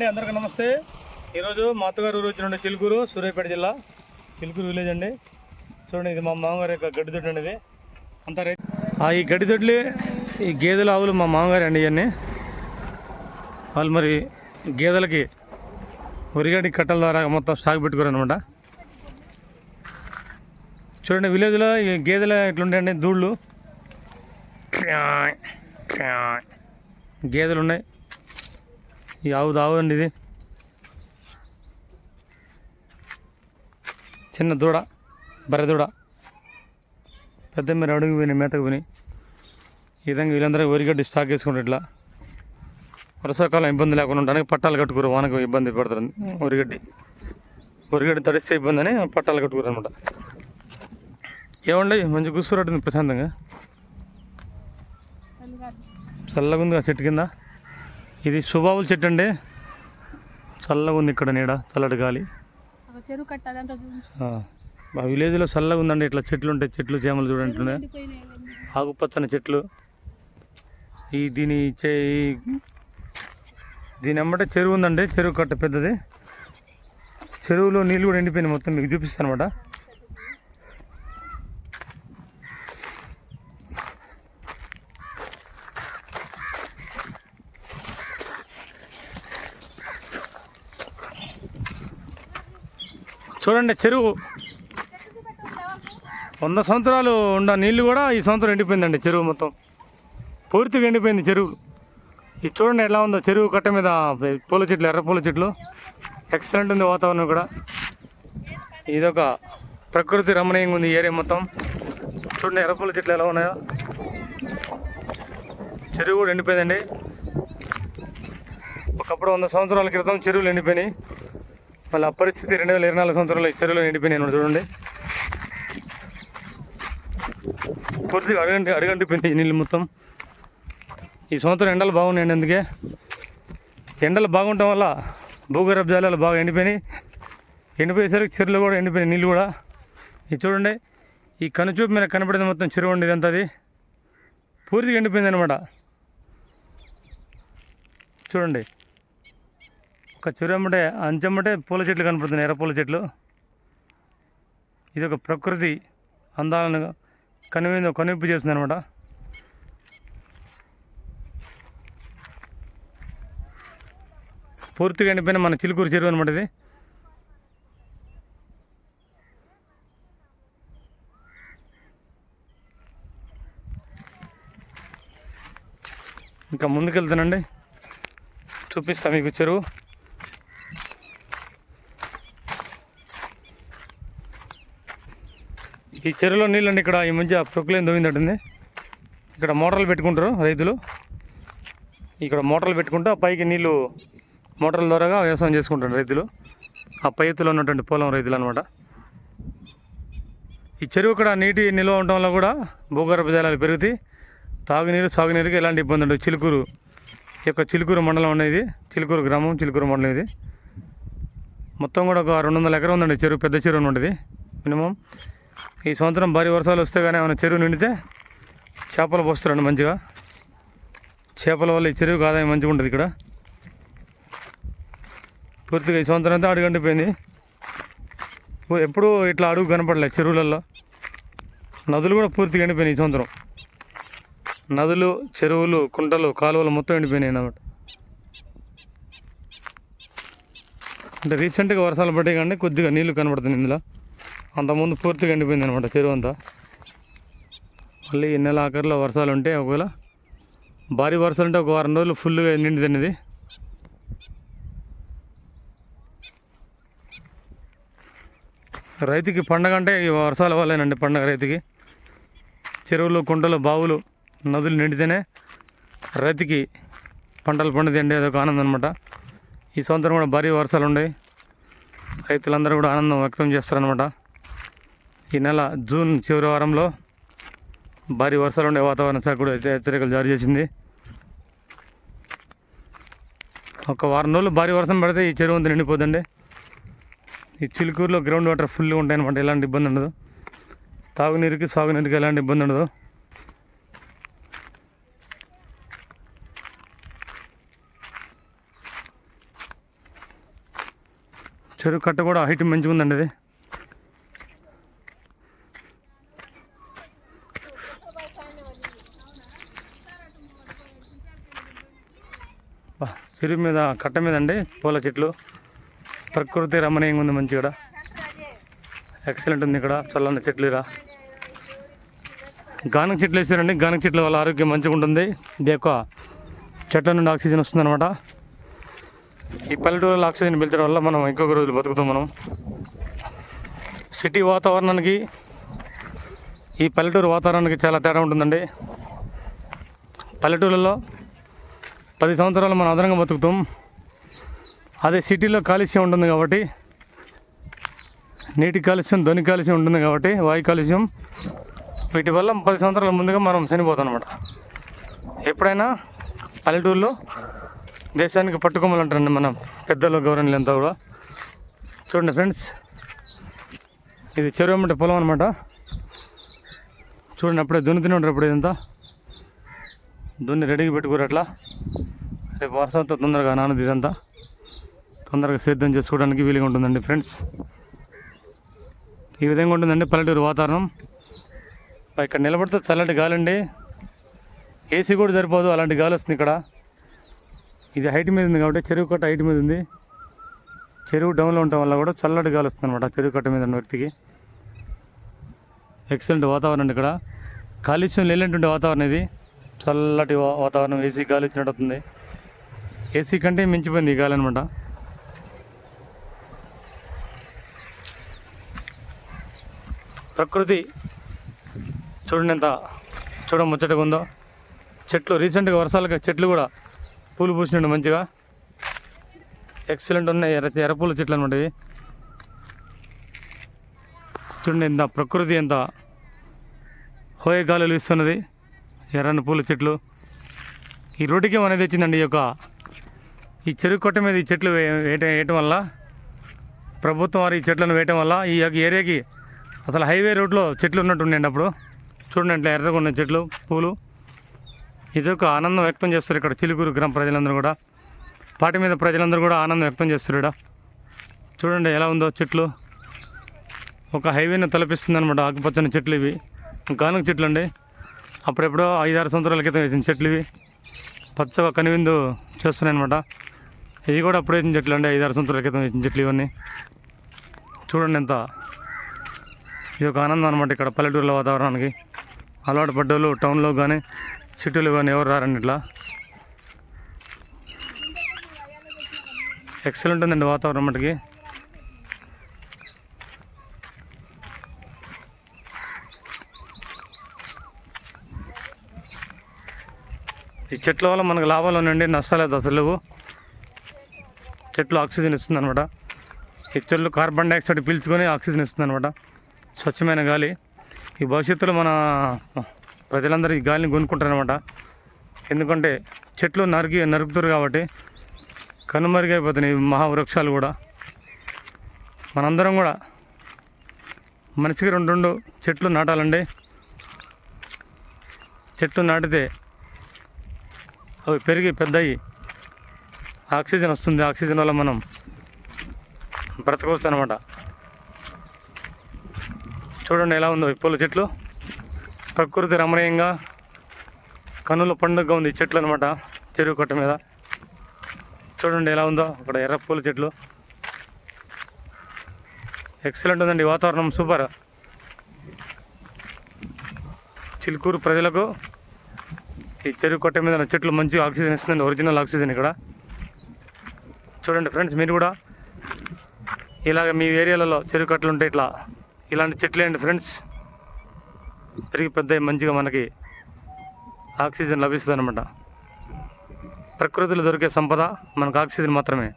అండి అందరికీ నమస్తే. ఈరోజు మా అత్తగారు ఊరు వచ్చిన చిలుకూరు సూర్యాపేట జిల్లా. చిలుకూరు విలేజ్ అండి. చూడండి ఇది మా మామగారి యొక్క గడ్డి దొడ్డి అండి ఇది. అంతా రైతు ఆ, ఈ గడ్డి దొడ్లు ఈ గేదెలు ఆవులు మా మామగారు అండి ఇవన్నీ. వాళ్ళు మరి గేదెలకి ఒరిగడి కట్టల ద్వారా మొత్తం స్టాక్ పెట్టుకోరు అనమాట చూడండి విలేజ్లో ఈ గేదెలు ఇట్లుంటాయండి దూళ్ళు. గేదెలు ఉన్నాయి. ఆవు అండి ఇది చిన్న దూడ బర్రె దూడ పెద్ద మీరు అడుగు పోయినాయి మేతకు పోయినాయి ఈ విధంగా వీళ్ళందరూ వరిగడ్డి స్టాక్ వేసుకుంటారు ఇట్లా వర్షాకాలం ఇబ్బంది లేకుండా ఉండడానికి పట్టాలు కట్టుకోరు వానకు ఇబ్బంది పడతారు వరిగడ్డి వరిగడ్డి తడిస్తే ఇబ్బంది అని పట్టాలు కట్టుకోరు అనమాట ఏమండి మంచి కూర్చోరట్టుంది ప్రశాంతంగా చల్లగా ఉంది చెట్టు కింద ఇది సుబాబుల చెట్టు అండి. చల్లగా ఉంది ఇక్కడ నీడ చల్లటి గాలి. మా విలేజ్లో చల్లగా ఉందండి. ఇట్లా చెట్లు ఉంటాయి. చెట్లు చేమలు చూడండి. ఆకుపచ్చని చెట్లు. ఈ దీని చే ఈ- దీని వెంబటే చెరువు ఉందండి. చెరువు కట్ట పెద్దది. చెరువులో నీళ్ళు కూడా ఎండిపోయినాయి మొత్తం. మీకు చూపిస్తాను అనమాట చూడండి చెరువు. వంద సంవత్సరాలు ఉన్న నీళ్ళు కూడా ఈ సంవత్సరం ఎండిపోయిందండి చెరువు మొత్తం. పూర్తిగా ఎండిపోయింది చెరువు. ఇది చూడండి ఎలా ఉందో చెరువు కట్ట మీద పూల చెట్లు ఎర్ర పూల చెట్లు. ఎక్సలెంట్ ఉంది వాతావరణం కూడా. ఇదొక ప్రకృతి రమణీయంగా ఉంది ఏరియా మొత్తం. చూడండి ఎర్ర పూల చెట్లు ఎలా ఉన్నాయో. చెరువు కూడా ఎండిపోయిందండి. ఒకప్పుడు వంద సంవత్సరాల క్రితం చెరువులు ఎండిపోయినాయి. మళ్ళీ ఆ పరిస్థితి రెండు వేల ఇరవై నాలుగు సంవత్సరాలు ఈ చెరువులు నిండిపోయినాయి చూడండి. పూర్తిగా అడగంటి అడుగంటిపోయింది ఈ నీళ్ళు మొత్తం. ఈ సంవత్సరం ఎండలు బాగున్నాయండి అందుకే. ఎండలు బాగుండటం వల్ల భూగర్భ జలాలు బాగా ఎండిపోయినాయి. ఎండిపోయేసరికి చెరువులు కూడా ఎండిపోయినాయి నీళ్ళు కూడా. ఇది చూడండి. ఈ కనుచూపు మీద కనపడింది మొత్తం చెరువు అండి ఇదంతా అది. పూర్తిగా ఎండిపోయింది అనమాట చూడండి. ఒక చెరువు అంచెమ్మటే పూల చెట్లు కనపడుతున్నాయి ఎర్ర పూల చెట్లు. ఇది ఒక ప్రకృతి అందాలను కనువిందు కనువింపు చేస్తుంది అనమాట పూర్తిగా ఎండిపోయిన మన చిలుకూరు చెరువు అనమాట ఇది. ఇంకా ముందుకెళ్తానండి. చూపిస్తా మీకు చెరువు. ఈ చెరువులో నీళ్ళండి ఇక్కడ ఈ మధ్య ప్రొక్లేం దొంగిందంటుంది ఇక్కడ మోటార్లు పెట్టుకుంటారు రైతులు. ఇక్కడ మోటార్లు పెట్టుకుంటూ ఆ పైకి నీళ్ళు మోటార్ల ద్వారాగా వ్యవసాయం చేసుకుంటారు రైతులు. ఆ పై ఎత్తులో ఉన్నటువంటి పొలం రైతులు అనమాట ఈ చెరువు ఇక్కడ నీటి నిల్వ ఉండడం వల్ల కూడా భూగర్భ జలాలు పెరుగుతాయి. తాగునీరు సాగునీరుకి ఎలాంటి ఇబ్బంది ఉండదు. చిలుకూరు ఈ యొక్క చిలుకూరు మండలం అనేది చిలుకూరు గ్రామం చిలుకూరు మండలం ఇది. మొత్తం కూడా ఒక రెండు వందల ఎకరం ఉందండి చెరువు పెద్ద చెరువు ఉంటుంది మినిమం ఈ సంవత్సరం భారీ వర్షాలు వస్తే కానీ ఏమైనా చెరువు నిండితే చేపలు పోస్తారండి మంచిగా. చేపల వల్ల ఈ చెరువుకి ఆదాయం మంచిగా ఉంటుంది ఇక్కడ. పూర్తిగా ఈ సంవత్సరం అంతా అడుగు అంటిపోయింది ఎప్పుడూ ఇట్లా అడుగు కనపడలేదు చెరువులలో నదులు కూడా పూర్తిగా ఎండిపోయినాయి ఈ సంవత్సరం నదులు చెరువులు కుంటలు కాలువలు మొత్తం ఎండిపోయినాయి అన్నమాట. అంటే రీసెంట్గా వర్షాలు పట్టే కానీ కొద్దిగా నీళ్ళు కనబడుతుంది ఇందులో. అంతకుముందు పూర్తిగా ఎండిపోయింది అనమాట చెరువు అంతా. మళ్ళీ ఈ నెల ఆఖరిలో వర్షాలు ఉంటే ఒకవేళ భారీ వర్షాలు ఉంటే ఒక వారం రోజులు ఫుల్గా నిండిదండి అనేది. రైతుకి పండగ అంటే ఈ వర్షాల వల్లేనండి పండగ రైతుకి. చెరువులు కుంటలు బావులు నదులు నిండితేనే రైతుకి పంటలు పండుతాయండి అదొక ఆనందం అనమాట ఈ సంవత్సరం కూడా భారీ వర్షాలు ఉన్నాయి. రైతులందరూ కూడా ఆనందం వ్యక్తం చేస్తారనమాట ఈ నెల జూన్ చివరి వారంలో భారీ వర్షాలు ఉండే వాతావరణ శాఖ కూడా హెచ్చరికలు జారీ చేసింది. ఒక వారం రోజులు భారీ వర్షం పడితే ఈ చెరువు అంతా నిండిపోదండి ఈ చిలుకూరులో గ్రౌండ్ వాటర్ ఫుల్గా ఉంటాయన్నమాట ఎలాంటి ఇబ్బంది ఉండదు. తాగునీరుకి సాగునీరుకి ఎలాంటి ఇబ్బంది ఉండదు. చెరువు కట్ట కూడా హైట్ మంచిగా ఉందండి అది చెరువు మీద కట్ట మీద అండి పూల చెట్లు. ప్రకృతి రమణీయంగా ఉంది మంచి ఇక్కడ ఎక్సలెంట్ ఉంది ఇక్కడ చల్లన్న చెట్లు ఇలా గానక చెట్లు వేసారండి. గానక చెట్ల వల్ల ఆరోగ్యం మంచిగా ఉంటుంది. ఇది యొక్క చెట్ల నుండి ఆక్సిజన్ వస్తుంది అనమాట ఈ పల్లెటూరులో ఆక్సిజన్ పెంచడం వల్ల మనం ఇంకొక రోజులు బతుకుతాం మనం. సిటీ వాతావరణానికి ఈ పల్లెటూరు వాతావరణానికి చాలా తేడా ఉంటుందండి. పల్లెటూరులో పది సంవత్సరాలు మనం అదనంగా బతుకుతాం. అదే సిటీలో కాలుష్యం ఉంటుంది కాబట్టి నీటి కాలుష్యం ధ్వని కాలుష్యం ఉంటుంది కాబట్టి వాయు కాలుష్యం. వీటి వల్ల పది సంవత్సరాల ముందుగా మనం చనిపోతాం అనమాట ఎప్పుడైనా పల్లెటూరులో దేశానికి పట్టుకోమలంటారండి మనం పెద్దలు గౌరవనీయులు అంతా కూడా. చూడండి ఫ్రెండ్స్ ఇది చెరువు పొలం అనమాట చూడండి అప్పుడే దున్నుతూనే ఉంటారు అప్పుడు ఇదంతా. దున్ని రెడీగా పెట్టుకోరు అట్లా. రేపు వర్షంతో తొందరగా నానది ఇదంతా. తొందరగా సిద్ధం చేసుకోవడానికి వీలుగా ఉంటుందండి ఫ్రెండ్స్. ఈ విధంగా ఉంటుందండి పల్లెటూరు వాతావరణం. ఇక్కడ నిలబడితే చల్లటి గాలి అండి ఏసీ కూడా సరిపోదు అలాంటి గాలి వస్తుంది ఇక్కడ. ఇది హైట్ మీద ఉంది కాబట్టి చెరువు కట్ట హైట్ మీద ఉంది. చెరువు డౌన్లో ఉండటం వల్ల కూడా చల్లటి గాలి వస్తుంది అనమాట చెరువు కట్ట మీద ఉన్న వ్యక్తికి. ఎక్సలెంట్ వాతావరణం ఇక్కడ. కాలుష్యం లేనటువంటి వాతావరణం ఇది. చల్లటి వాతావరణం ఏసీ గాలి వచ్చినట్టు ఏసీ కంటే మించిపోయింది దిగాలన్నమాట ప్రకృతి చూడండి ఎంత చూడ ముచ్చటగా ఉందో. చెట్లు రీసెంట్గా వర్షాలుగా చెట్లు కూడా పూలు పూసినట్టు మంచిగా. ఎక్సలెంట్ ఉన్నాయి ఎర్ర ఎర్రపూల చెట్లు అనమాట ఇవి. చూడండి ఎంత ప్రకృతి ఎంత హోయ గాలులు ఇస్తున్నది ఎర్రని పూల చెట్లు. ఈ రోడ్డుకి అనేది వచ్చిందండి ఈ యొక్క ఈ చెరుకు కొట్ట మీద ఈ చెట్లు వేయటం వేయటం వల్ల ప్రభుత్వం వారి ఈ చెట్లను వేయటం వల్ల ఈ యొక్క ఏరియాకి అసలు హైవే రోడ్లో చెట్లు ఉన్నట్టు ఉండండి అప్పుడు. చూడండి అట్లా ఎర్రగా ఉన్న చెట్లు పూలు. ఇది ఒక ఆనందం వ్యక్తం చేస్తారు ఇక్కడ చిలుకూరు గ్రామ ప్రజలందరూ కూడా. పాటి మీద ప్రజలందరూ కూడా ఆనందం వ్యక్తం చేస్తారు ఇక్కడ. చూడండి ఎలా ఉందో చెట్లు. ఒక హైవేని తలపిస్తుంది అనమాట ఆకుపచ్చని చెట్లు ఇవి. గానుగ చెట్లు అండి. అప్పుడెప్పుడో ఐదారు సంవత్సరాల క్రితం వేసిన చెట్లు ఇవి. పచ్చగా కనువిందు చేస్తున్నాయి అనమాట ఇవి కూడా అప్పుడు వేసిన చెట్లు అండి. ఐదారు సంవత్సరాల క్రితం వేసిన చెట్లు ఇవన్నీ. చూడండి ఎంత. ఇది ఒక ఆనందం అనమాట ఇక్కడ పల్లెటూరులో వాతావరణానికి. అలవాటు పడ్డోళ్ళు టౌన్లో కానీ సిటీలో కానీ ఎవరు రారండి ఇట్లా? ఎక్సలెంట్ ఉందండి వాతావరణం మటుకి. ఈ చెట్ల వల్ల మనకు లాభాలు ఉన్నాయండి నష్టాలు అయితే అసలు లేవు. చెట్లు ఆక్సిజన్ ఇస్తుంది అనమాట ఈ చెట్లు కార్బన్ డైఆక్సైడ్ పీల్చుకొని ఆక్సిజన్ ఇస్తుంది అనమాట స్వచ్ఛమైన గాలి. ఈ భవిష్యత్తులో మన ప్రజలందరూ ఈ గాలిని కొనుక్కుంటారనమాట ఎందుకంటే చెట్లు నరికి నరుకుతారు కాబట్టి కనుమరుగైపోతున్నాయి ఈ మహావృక్షాలు కూడా. మనందరం కూడా మనిషికి రెండు రెండు చెట్లు నాటాలండి. చెట్లు నాటితే అవి పెరిగి పెద్దయి ఆక్సిజన్ వస్తుంది ఆక్సిజన్ వల్ల మనం బ్రతకవచ్చు అనమాట చూడండి ఎలా ఉందో ఈ పూల చెట్లు. ప్రకృతి రమణీయంగా కనుల పండుగగా ఉంది ఈ చెట్లు అనమాట చెరువు కట్ట మీద. చూడండి ఎలా ఉందో అక్కడ ఎర్ర పూల చెట్లు. ఎక్సలెంట్ ఉందండి వాతావరణం సూపర్ చిలుకూరు ప్రజలకు ఈ చెరువు కొట్ట మీద చెట్లు మంచి ఆక్సిజన్ ఇస్తుందండి ఒరిజినల్ ఆక్సిజన్ ఇక్కడ. చూడండి ఫ్రెండ్స్ మీరు కూడా ఇలాగ మీ ఏరియాలలో చెరువు కట్టలు ఉంటే ఇట్లా ఇలాంటి చెట్లు ఏంటి ఫ్రెండ్స్? పెరిగి పెద్ద మంచిగా మనకి ఆక్సిజన్ లభిస్తుంది అనమాట ప్రకృతిలో దొరికే సంపద మనకు ఆక్సిజన్ మాత్రమే.